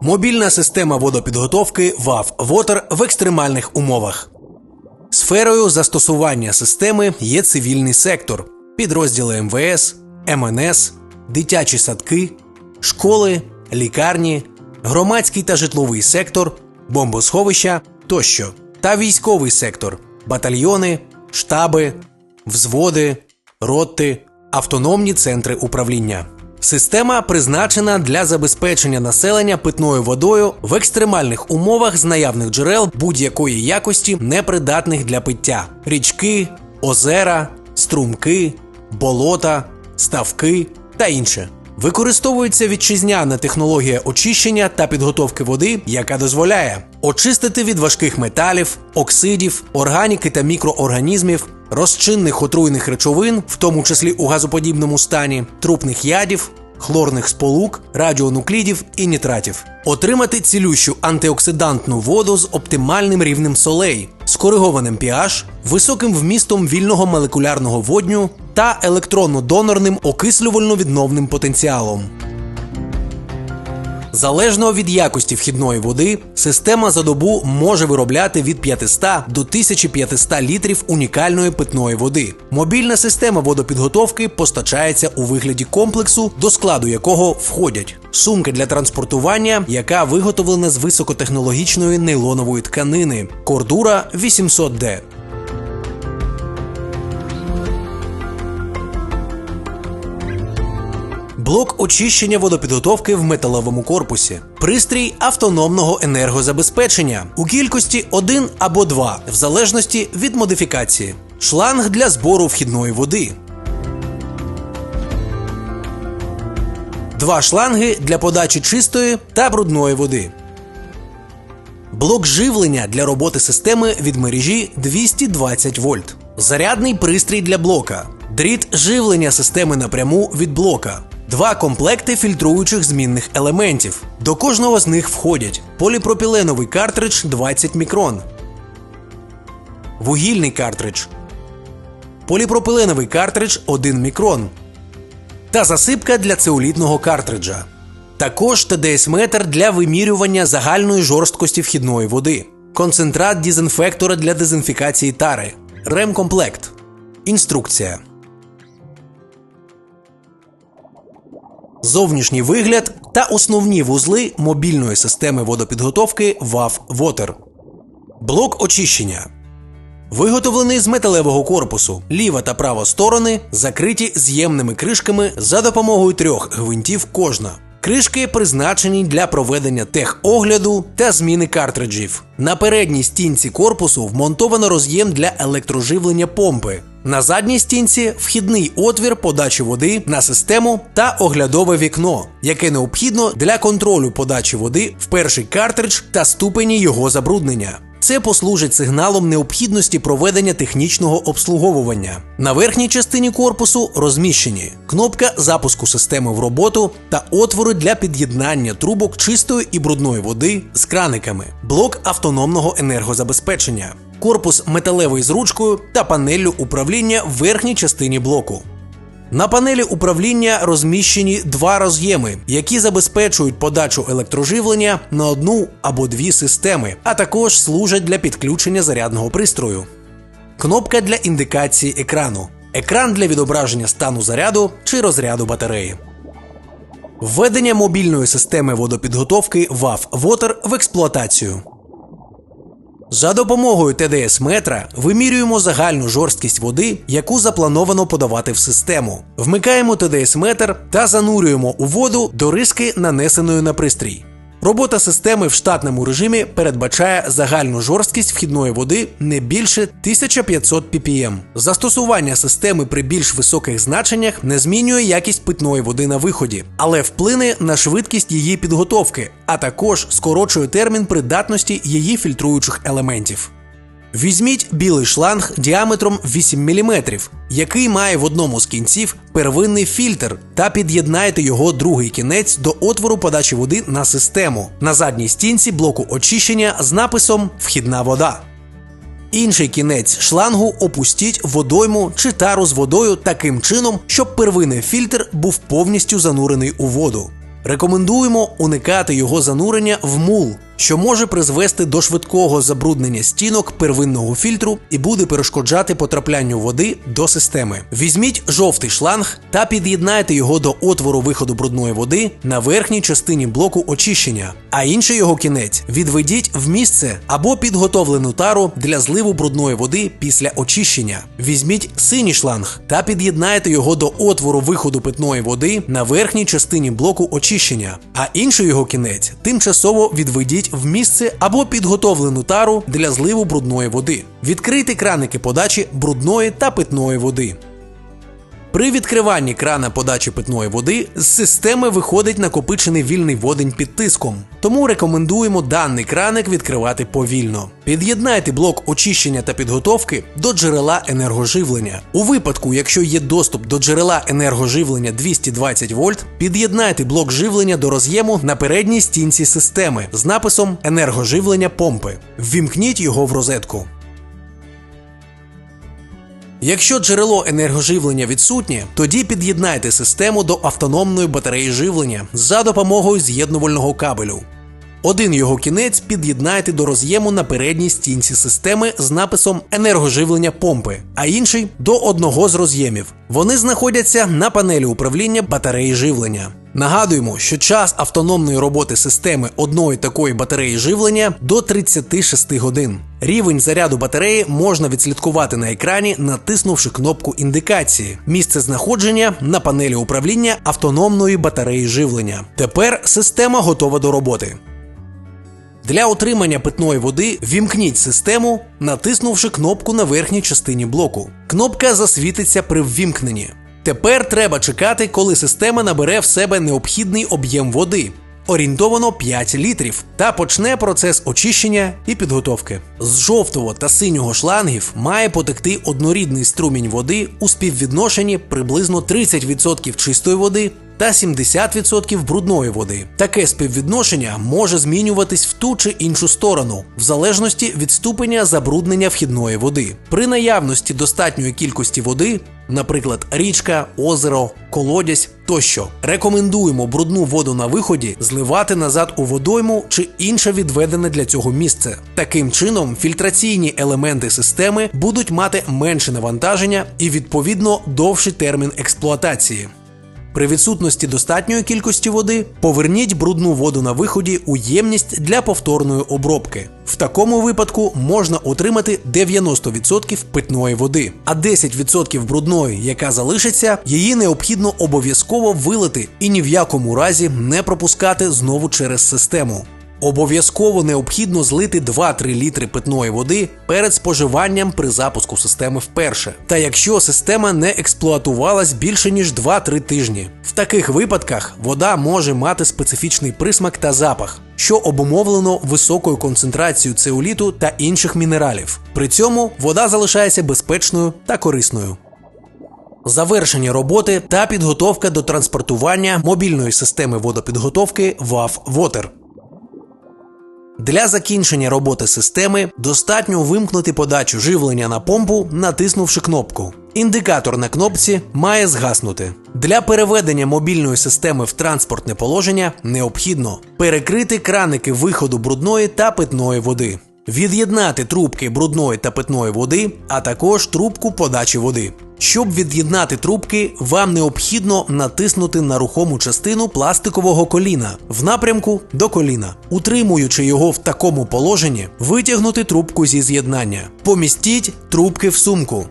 Мобільна система водопідготовки ВАВ Water в екстремальних умовах. Сферою застосування системи є цивільний сектор, підрозділи МВС, МНС, дитячі садки, школи, лікарні, громадський та житловий сектор, бомбосховища тощо, та військовий сектор, батальйони, штаби, взводи, роти, автономні центри управління. Система призначена для забезпечення населення питною водою в екстремальних умовах з наявних джерел будь-якої якості, непридатних для пиття: річки, озера, струмки, болота, ставки та інше. Використовується вітчизняна технологія очищення та підготовки води, яка дозволяє очистити від важких металів, оксидів, органіки та мікроорганізмів, розчинних отруйних речовин, в тому числі у газоподібному стані, трупних ядів, хлорних сполук, радіонуклідів і нітратів, отримати цілющу антиоксидантну воду з оптимальним рівнем солей, скоригованим pH, високим вмістом вільного молекулярного водню та електронно-донорним окислювально-відновним потенціалом. Залежно від якості вхідної води, система за добу може виробляти від 500 до 1500 літрів унікальної питної води. Мобільна система водопідготовки постачається у вигляді комплексу, до складу якого входять сумка для транспортування, яка виготовлена з високотехнологічної нейлонової тканини, кордура 800D. Блок очищення водопідготовки в металевому корпусі, пристрій автономного енергозабезпечення у кількості 1 або 2, в залежності від модифікації, шланг для збору вхідної води. Два шланги для подачі чистої та брудної води. Блок живлення для роботи системи від мережі 220 вольт. Зарядний пристрій для блока. Дріт живлення системи напряму від блока. Два комплекти фільтруючих змінних елементів. До кожного з них входять поліпропіленовий картридж 20 мікрон, вугільний картридж, поліпропиленовий картридж 1 мікрон та засипка для цеолітного картриджа. Також ТДС-метр для вимірювання загальної жорсткості вхідної води, концентрат дезінфектора для дезінфікації тари, ремкомплект, інструкція. Зовнішній вигляд та основні вузли мобільної системи водопідготовки WAV Water. Блок очищення. Виготовлений з металевого корпусу. Ліва та права сторони закриті з'ємними кришками за допомогою трьох гвинтів кожна. Кришки призначені для проведення техогляду та зміни картриджів. На передній стінці корпусу вмонтовано роз'єм для електроживлення помпи. На задній стінці вхідний отвір подачі води на систему та оглядове вікно, яке необхідно для контролю подачі води в перший картридж та ступені його забруднення. Це послужить сигналом необхідності проведення технічного обслуговування. На верхній частині корпусу розміщені кнопка запуску системи в роботу та отвори для під'єднання трубок чистої і брудної води з краниками, блок автономного енергозабезпечення, корпус металевий з ручкою та панеллю управління в верхній частині блоку. На панелі управління розміщені два роз'єми, які забезпечують подачу електроживлення на одну або дві системи, а також служать для підключення зарядного пристрою. Кнопка для індикації екрану. Екран для відображення стану заряду чи розряду батареї. Введення мобільної системи водопідготовки WAV Water в експлуатацію. За допомогою ТДС-метра вимірюємо загальну жорсткість води, яку заплановано подавати в систему. Вмикаємо ТДС-метр та занурюємо у воду до риски, нанесеної на пристрій. Робота системи в штатному режимі передбачає загальну жорсткість вхідної води не більше 1500 ppm. Застосування системи при більш високих значеннях не змінює якість питної води на виході, але вплине на швидкість її підготовки, а також скорочує термін придатності її фільтруючих елементів. Візьміть білий шланг діаметром 8 мм, який має в одному з кінців первинний фільтр, та під'єднайте його другий кінець до отвору подачі води на систему на задній стінці блоку очищення з написом Вхідна вода. Інший кінець шлангу опустіть водойму чи тару з водою таким чином, щоб первинний фільтр був повністю занурений у воду. Рекомендуємо уникати його занурення в мул, що може призвести до швидкого забруднення стінок первинного фільтру і буде перешкоджати потраплянню води до системи. Візьміть жовтий шланг та під'єднайте його до отвору виходу брудної води на верхній частині блоку очищення, а інший його кінець відведіть в місце або підготовлену тару для зливу брудної води після очищення. Візьміть синій шланг та під'єднайте його до отвору виходу питної води на верхній частині блоку очищення, а інший його кінець тимчасово відведіть в місце або підготовлену тару для зливу брудної води. Відкрийте краники подачі брудної та питної води. При відкриванні крана подачі питної води з системи виходить накопичений вільний водень під тиском, тому рекомендуємо даний краник відкривати повільно. Під'єднайте блок очищення та підготовки до джерела енергоживлення. У випадку, якщо є доступ до джерела енергоживлення 220 вольт, під'єднайте блок живлення до роз'єму на передній стінці системи з написом енергоживлення помпи. Ввімкніть його в розетку. Якщо джерело енергоживлення відсутнє, тоді під'єднайте систему до автономної батареї живлення за допомогою з'єднувального кабелю. Один його кінець під'єднайте до роз'єму на передній стінці системи з написом енергоживлення помпи, а інший до одного з роз'ємів. Вони знаходяться на панелі управління батареї живлення. Нагадуємо, що час автономної роботи системи одної такої батареї живлення до 36 годин. Рівень заряду батареї можна відслідкувати на екрані, натиснувши кнопку індикації. Місце знаходження на панелі управління автономної батареї живлення. Тепер система готова до роботи. Для отримання питної води вімкніть систему, натиснувши кнопку на верхній частині блоку. Кнопка засвітиться при ввімкненні. Тепер треба чекати, коли система набере в себе необхідний об'єм води. Орієнтовано 5 літрів та почне процес очищення і підготовки. З жовтого та синього шлангів має потекти однорідний струмінь води у співвідношенні приблизно 30% чистої води та 70% брудної води. Таке співвідношення може змінюватись в ту чи іншу сторону, в залежності від ступеня забруднення вхідної води. При наявності достатньої кількості води, наприклад, річка, озеро, колодязь тощо, рекомендуємо брудну воду на виході зливати назад у водойму чи інше відведене для цього місце. Таким чином, фільтраційні елементи системи будуть мати менше навантаження і відповідно довший термін експлуатації. При відсутності достатньої кількості води поверніть брудну воду на виході у ємність для повторної обробки. В такому випадку можна отримати 90% питної води, а 10% брудної, яка залишиться, її необхідно обов'язково вилити і ні в якому разі не пропускати знову через систему. Обов'язково необхідно злити 2-3 літри питної води перед споживанням при запуску системи вперше. Та якщо система не експлуатувалась більше ніж 2-3 тижні. В таких випадках вода може мати специфічний присмак та запах, що обумовлено високою концентрацією цеоліту та інших мінералів. При цьому вода залишається безпечною та корисною. Завершення роботи та підготовка до транспортування мобільної системи водопідготовки WAF Water. Для закінчення роботи системи достатньо вимкнути подачу живлення на помпу, натиснувши кнопку. Індикатор на кнопці має згаснути. Для переведення мобільної системи в транспортне положення необхідно перекрити краники виходу брудної та питної води, від'єднати трубки брудної та питної води, а також трубку подачі води. Щоб від'єднати трубки, вам необхідно натиснути на рухому частину пластикового коліна в напрямку до коліна. Утримуючи його в такому положенні, витягнути трубку зі з'єднання. Помістіть трубки в сумку.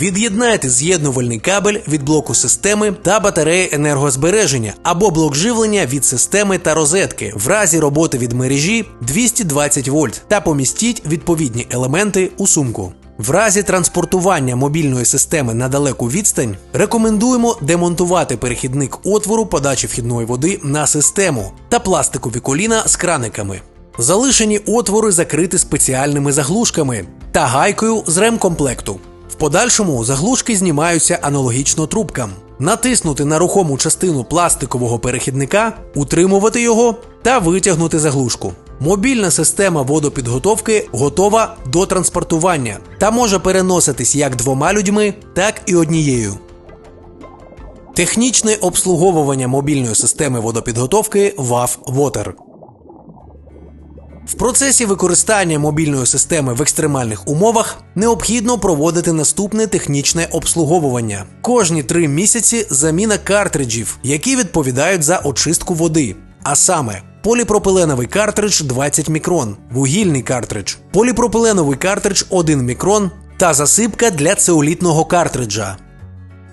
Від'єднайте з'єднувальний кабель від блоку системи та батареї енергозбереження або блок живлення від системи та розетки в разі роботи від мережі 220 вольт та помістіть відповідні елементи у сумку. В разі транспортування мобільної системи на далеку відстань рекомендуємо демонтувати перехідник отвору подачі вхідної води на систему та пластикові коліна з краниками. Залишені отвори закриті спеціальними заглушками та гайкою з ремкомплекту. Подальшому заглушки знімаються аналогічно трубкам. Натиснути на рухому частину пластикового перехідника, утримувати його та витягнути заглушку. Мобільна система водопідготовки готова до транспортування та може переноситись як двома людьми, так і однією. Технічне обслуговування мобільної системи водопідготовки WAF Water. В процесі використання мобільної системи в екстремальних умовах необхідно проводити наступне технічне обслуговування. Кожні три місяці заміна картриджів, які відповідають за очистку води. А саме поліпропиленовий картридж 20 мікрон, вугільний картридж, поліпропиленовий картридж 1 мікрон та засипка для цеолітного картриджа.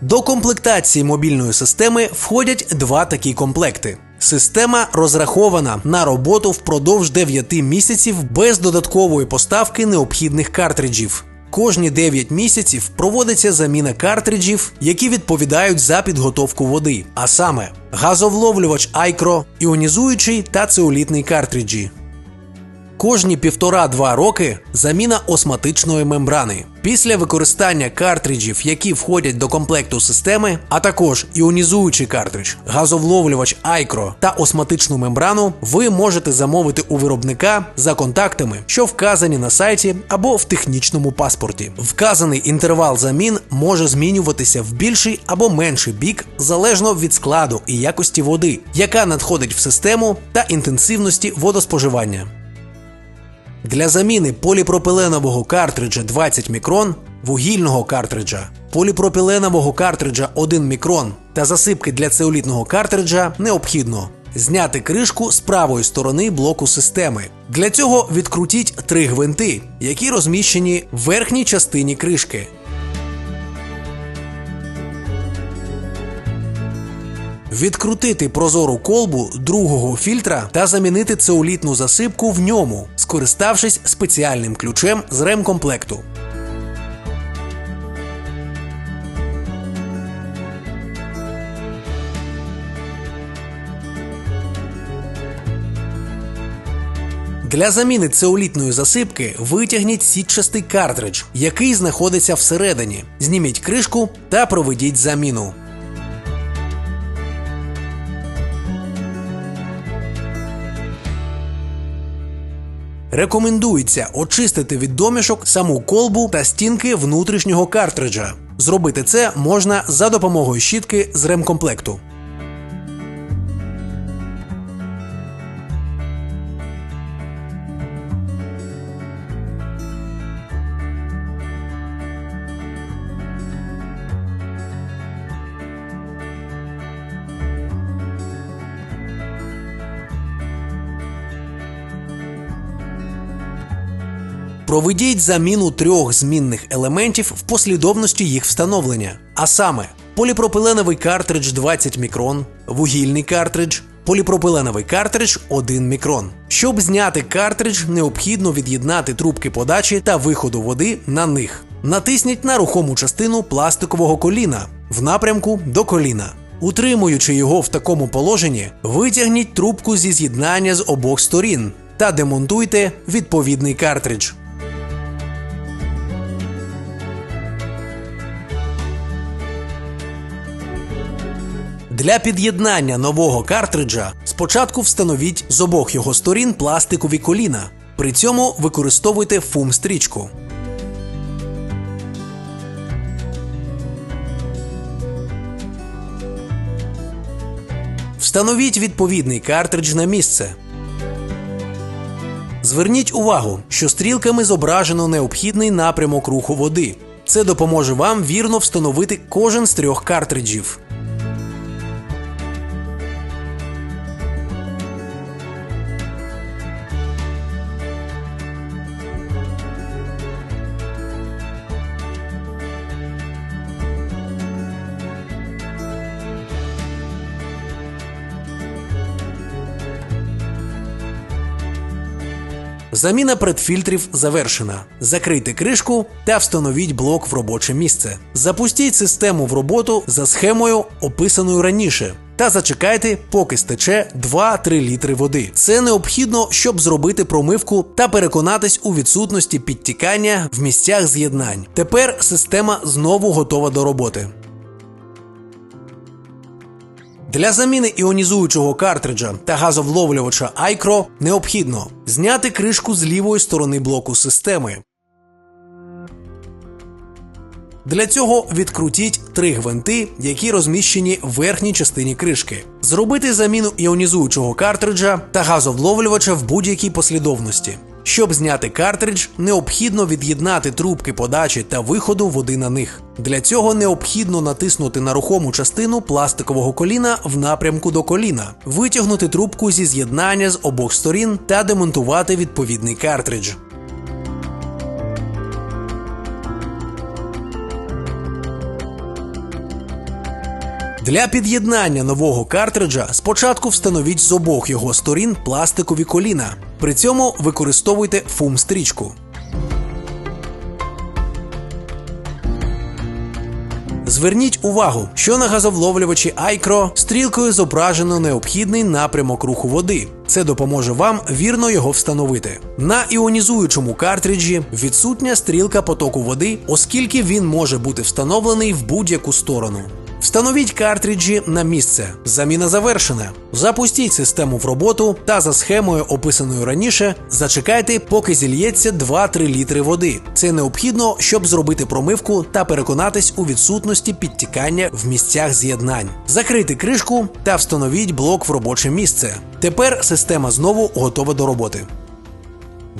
До комплектації мобільної системи входять два такі комплекти. Система розрахована на роботу впродовж 9 місяців без додаткової поставки необхідних картриджів. Кожні 9 місяців проводиться заміна картриджів, які відповідають за підготовку води, а саме газовловлювач Айкро, іонізуючий та цеолітний картриджі. Кожні півтора-два роки заміна осматичної мембрани. Після використання картриджів, які входять до комплекту системи, а також іонізуючий картридж, газовловлювач Айкро та осматичну мембрану, ви можете замовити у виробника за контактами, що вказані на сайті або в технічному паспорті. Вказаний інтервал замін може змінюватися в більший або менший бік залежно від складу і якості води, яка надходить в систему та інтенсивності водоспоживання. Для заміни поліпропиленового картриджа 20 мікрон, вугільного картриджа, поліпропіленового картриджа 1 мікрон та засипки для цеолітного картриджа необхідно зняти кришку з правої сторони блоку системи. Для цього відкрутіть три гвинти, які розміщені в верхній частині кришки. Відкрутити прозору колбу другого фільтра та замінити цеолітну засипку в ньому, скориставшись спеціальним ключем з ремкомплекту. Для заміни цеолітної засипки витягніть сітчастий картридж, який знаходиться всередині. Зніміть кришку та проведіть заміну. Рекомендується очистити від домішок саму колбу та стінки внутрішнього картриджа. Зробити це можна за допомогою щітки з ремкомплекту. Проведіть заміну трьох змінних елементів в послідовності їх встановлення, а саме поліпропиленовий картридж 20 мікрон, вугільний картридж, поліпропиленовий картридж 1 мікрон. Щоб зняти картридж, необхідно від'єднати трубки подачі та виходу води на них. Натисніть на рухому частину пластикового коліна в напрямку до коліна. Утримуючи його в такому положенні, витягніть трубку зі з'єднання з обох сторін та демонтуйте відповідний картридж. Для під'єднання нового картриджа спочатку встановіть з обох його сторін пластикові коліна. При цьому використовуйте фум-стрічку. Встановіть відповідний картридж на місце. Зверніть увагу, що стрілками зображено необхідний напрямок руху води. Це допоможе вам вірно встановити кожен з трьох картриджів. Заміна предфільтрів завершена. Закрийте кришку та встановіть блок в робоче місце. Запустіть систему в роботу за схемою, описаною раніше. Та зачекайте, поки стече 2-3 літри води. Це необхідно, щоб зробити промивку та переконатись у відсутності підтікання в місцях з'єднань. Тепер система знову готова до роботи. Для заміни іонізуючого картриджа та газовловлювача Айкро необхідно зняти кришку з лівої сторони блоку системи, Для цього відкрутіть три гвинти, які розміщені в верхній частині кришки. Зробити заміну іонізуючого картриджа та газовловлювача в будь-якій послідовності. Щоб зняти картридж, необхідно від'єднати трубки подачі та виходу води на них. Для цього необхідно натиснути на рухому частину пластикового коліна в напрямку до коліна, витягнути трубку зі з'єднання з обох сторін та демонтувати відповідний картридж. Для під'єднання нового картриджа спочатку встановіть з обох його сторін пластикові коліна. При цьому використовуйте фум-стрічку. Зверніть увагу, що на газовловлювачі Айкро стрілкою зображено необхідний напрямок руху води. Це допоможе вам вірно його встановити. На іонізуючому картриджі відсутня стрілка потоку води, оскільки він може бути встановлений в будь-яку сторону. Встановіть картриджі на місце. Заміна завершена. Запустіть систему в роботу та за схемою, описаною раніше, зачекайте, поки зільється 2-3 літри води. Це необхідно, щоб зробити промивку та переконатись у відсутності підтікання в місцях з'єднань. Закрийте кришку та встановіть блок в робоче місце. Тепер система знову готова до роботи.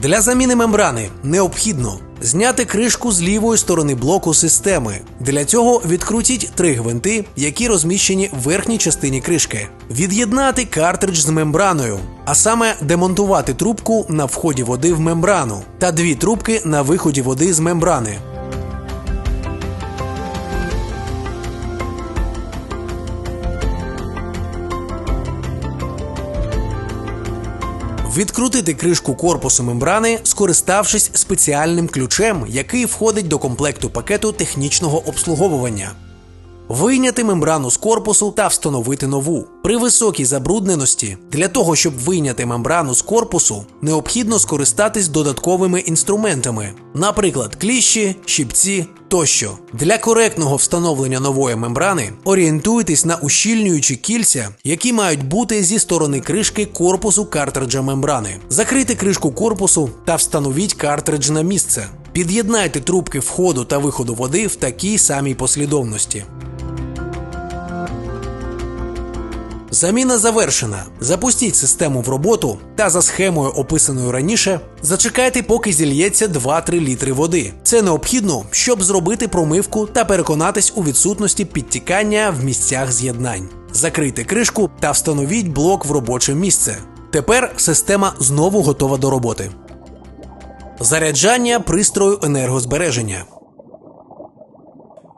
Для заміни мембрани необхідно зняти кришку з лівої сторони блоку системи. Для цього відкрутіть три гвинти, які розміщені в верхній частині кришки. Від'єднати картридж з мембраною, а саме демонтувати трубку на вході води в мембрану та дві трубки на виході води з мембрани. Відкрутити кришку корпусу мембрани, скориставшись спеціальним ключем, який входить до комплекту пакету технічного обслуговування. Вийняти мембрану з корпусу та встановити нову. При високій забрудненості для того, щоб вийняти мембрану з корпусу, необхідно скористатись додатковими інструментами, наприклад, кліщі, щипці тощо. Для коректного встановлення нової мембрани орієнтуйтесь на ущільнюючі кільця, які мають бути зі сторони кришки корпусу картриджа мембрани. Закрийте кришку корпусу та встановіть картридж на місце. Під'єднайте трубки входу та виходу води в такій самій послідовності. Заміна завершена. Запустіть систему в роботу та за схемою, описаною раніше, зачекайте, поки зільється 2-3 літри води. Це необхідно, щоб зробити промивку та переконатись у відсутності підтікання в місцях з'єднань. Закрийте кришку та встановіть блок в робоче місце. Тепер система знову готова до роботи. Заряджання пристрою енергозбереження.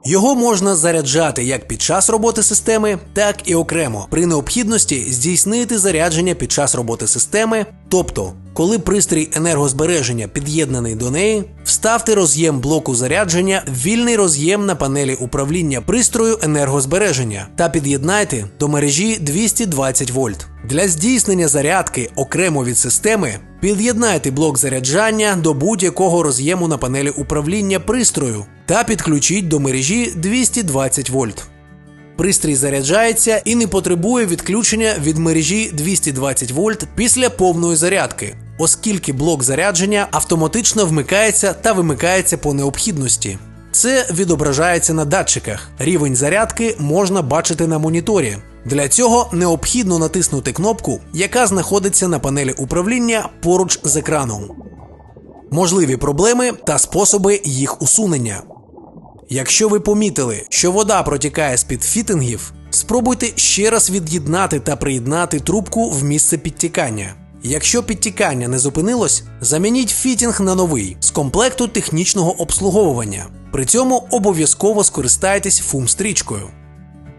Його можна заряджати як під час роботи системи, так і окремо. При необхідності здійснити зарядження під час роботи системи, тобто, коли пристрій енергозбереження під'єднаний до неї, вставте роз'єм блоку зарядження в вільний роз'єм на панелі управління пристрою енергозбереження та під'єднайте до мережі 220 вольт. Для здійснення зарядки окремо від системи під'єднайте блок заряджання до будь-якого роз'єму на панелі управління пристрою та підключіть до мережі 220 вольт. Пристрій заряджається і не потребує відключення від мережі 220 вольт після повної зарядки, оскільки блок зарядження автоматично вмикається та вимикається по необхідності. Це відображається на датчиках. Рівень зарядки можна бачити на моніторі. Для цього необхідно натиснути кнопку, яка знаходиться на панелі управління поруч з екраном. Можливі проблеми та способи їх усунення. Якщо ви помітили, що вода протікає з-під фітингів, спробуйте ще раз від'єднати та приєднати трубку в місце підтікання. Якщо підтікання не зупинилось, замініть фітінг на новий з комплекту технічного обслуговування. При цьому обов'язково скористайтесь фум-стрічкою.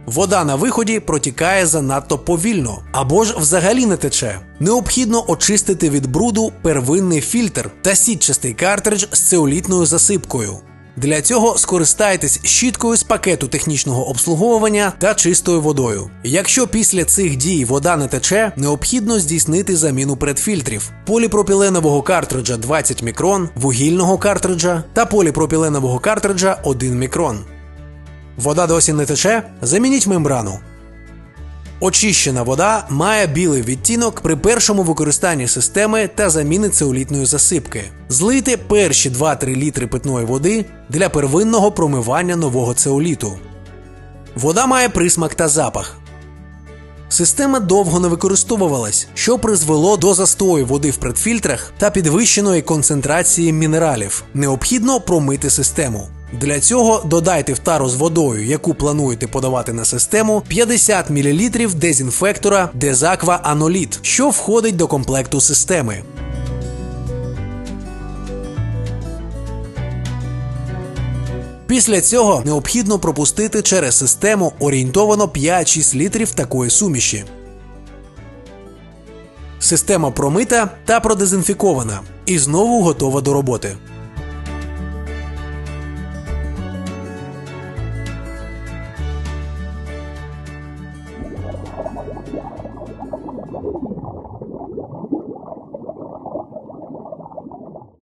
Вода на виході протікає занадто повільно або ж взагалі не тече. Необхідно очистити від бруду первинний фільтр та сітчастий картридж з цеолітною засипкою. Для цього скористайтесь щіткою з пакету технічного обслуговування та чистою водою. Якщо після цих дій вода не тече, необхідно здійснити заміну предфільтрів поліпропіленового картриджа 20 мікрон, вугільного картриджа та поліпропіленового картриджа 1 мікрон. Вода досі не тече? Замініть мембрану. Очищена вода має білий відтінок при першому використанні системи та заміни цеолітної засипки. Злийте перші 2-3 літри питної води для первинного промивання нового цеоліту. Вода має присмак та запах. Система довго не використовувалась, що призвело до застою води в предфільтрах та підвищеної концентрації мінералів. Необхідно промити систему. Для цього додайте в тару з водою, яку плануєте подавати на систему, 50 мл дезінфектора Дезаква Аноліт, що входить до комплекту системи. Після цього необхідно пропустити через систему орієнтовано 5-6 літрів такої суміші. Система промита та продезінфікована і знову готова до роботи.